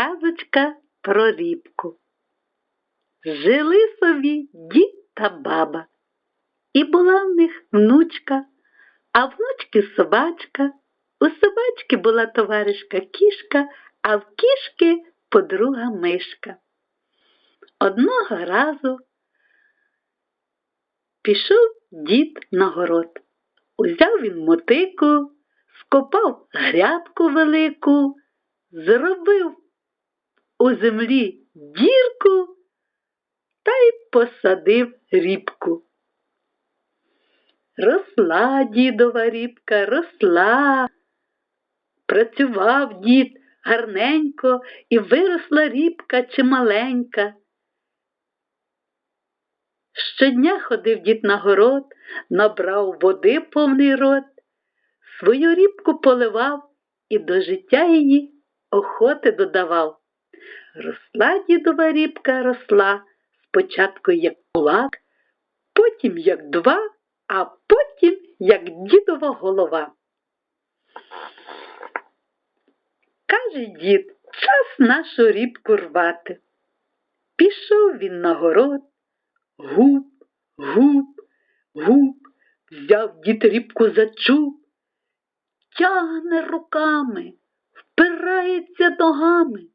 Казочка про рібку. Жили собі дід та баба, і була в них внучка, а внучки собачка. У собачки була товаришка кішка, а в кішки подруга мишка. Одного разу пішов дід на город. Узяв він мотику, скопав грядку велику, зробив у землі дірку та й посадив рібку. Росла дідова рібка, росла. Працював дід гарненько і виросла рібка чималенька. Щодня ходив дід на город, набрав води повний рот, свою рібку поливав і до життя її охоти додавав. Росла дідова рібка, росла, спочатку як кулак, потім як два, а потім як дідова голова. Каже дід, час нашу рібку рвати. Пішов він на город, губ, губ, губ, взяв дід рібку за чуб, тягне руками, впирається ногами,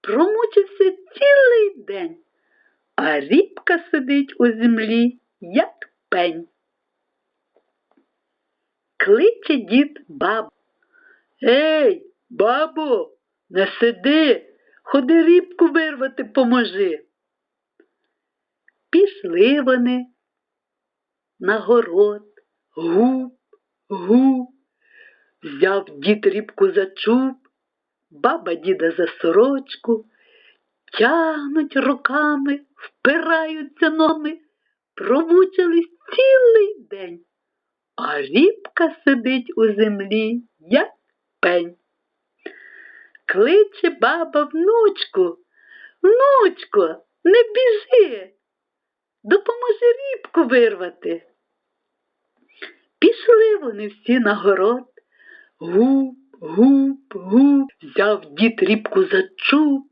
промучився цілий день, а рібка сидить у землі, як пень. Кличе дід бабу. Ей, бабо, не сиди, ходи рібку вирвати поможи. Пішли вони на город, губ, губ, взяв дід рібку за чуб, баба діда за сорочку, тягнуть руками, впираються ногами, промучились цілий день, а рібка сидить у землі, як пень. Кличе баба внучку, внучко, не біжи, допоможи рібку вирвати. Пішли вони всі на город, гуп, гуп, гуп, взяв дід рібку за чуб,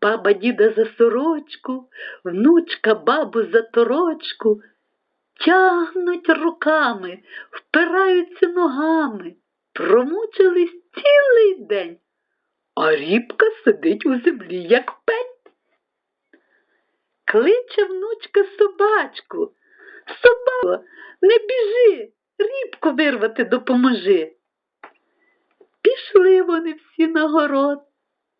баба діда за сорочку, внучка бабу за торочку, тягнуть руками, впираються ногами, промучились цілий день, а рібка сидить у землі, як пень. Кличе внучка собачку. Собако, не біжи, рібку вирвати допоможи. Пішли вони всі на город.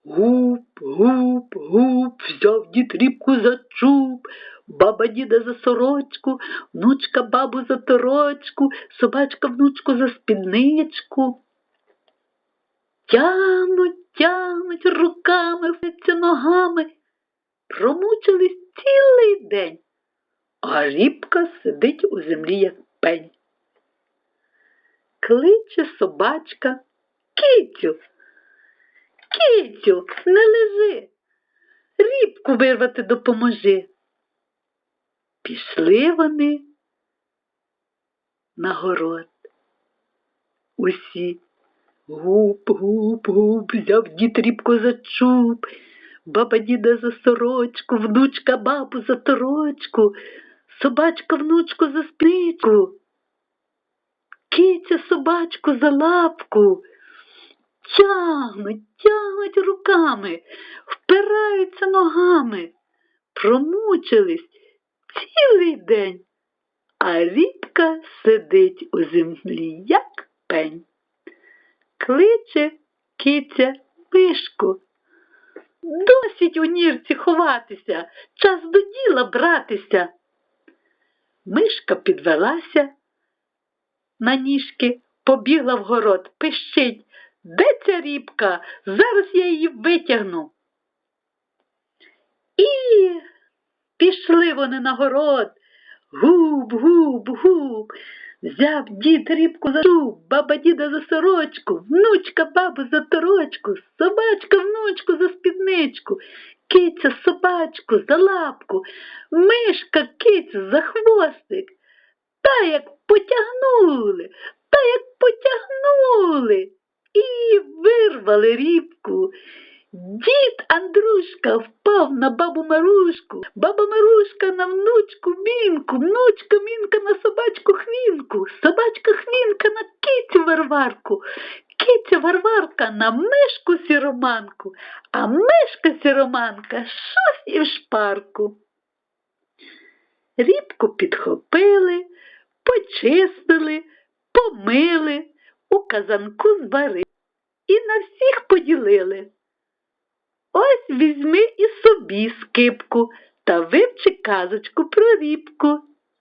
Гуп, гуп, гуп, взяв дід рібку за чуб, баба діда за сорочку, внучка бабу за торочку, собачка внучку за спідничку. Тягнуть, тягнуть руками, виться ногами, промучились цілий день, а рібка сидить у землі, як пень. Кличе собачка кицю. Кицю, не лежи, рібку вирвати допоможи. Пішли вони на город. Усі гуп, гуп, гуп, взяв дід рібку за чуб, баба діда за сорочку, внучка бабу за торочку, собачка внучку за спичку, киця собачку за лапку. Тягнуть, тягнуть руками, впираються ногами, промучились цілий день, а рібка сидить у землі, як пень. Кличе киця мишку. Досить у нірці ховатися, час до діла братися. Мишка підвелася на ніжки, побігла в город, пищить. Де ця рібка? Зараз я її витягну. І пішли вони на город. Губ, губ, губ. Взяв дід рібку за чуб, баба діда за сорочку, внучка бабу за торочку, собачка внучку за спідничку, киця собачку за лапку, мишка кицю за хвостик. Та як потягнули, рібку, Дід Андрушка впав на бабу Марушку, баба Марушка на внучку Мінку, внучка Мінка на собачку Хвінку, собачка Хвінка на кицю Варварку, киця Варварка на мишку Сіроманку, а мишка Сіроманка щось і в шпарку. Рібку підхопили, почистили, помили, у казанку зварили всіх поділили. Ось візьми і собі скипку та вивчи казочку про рібку.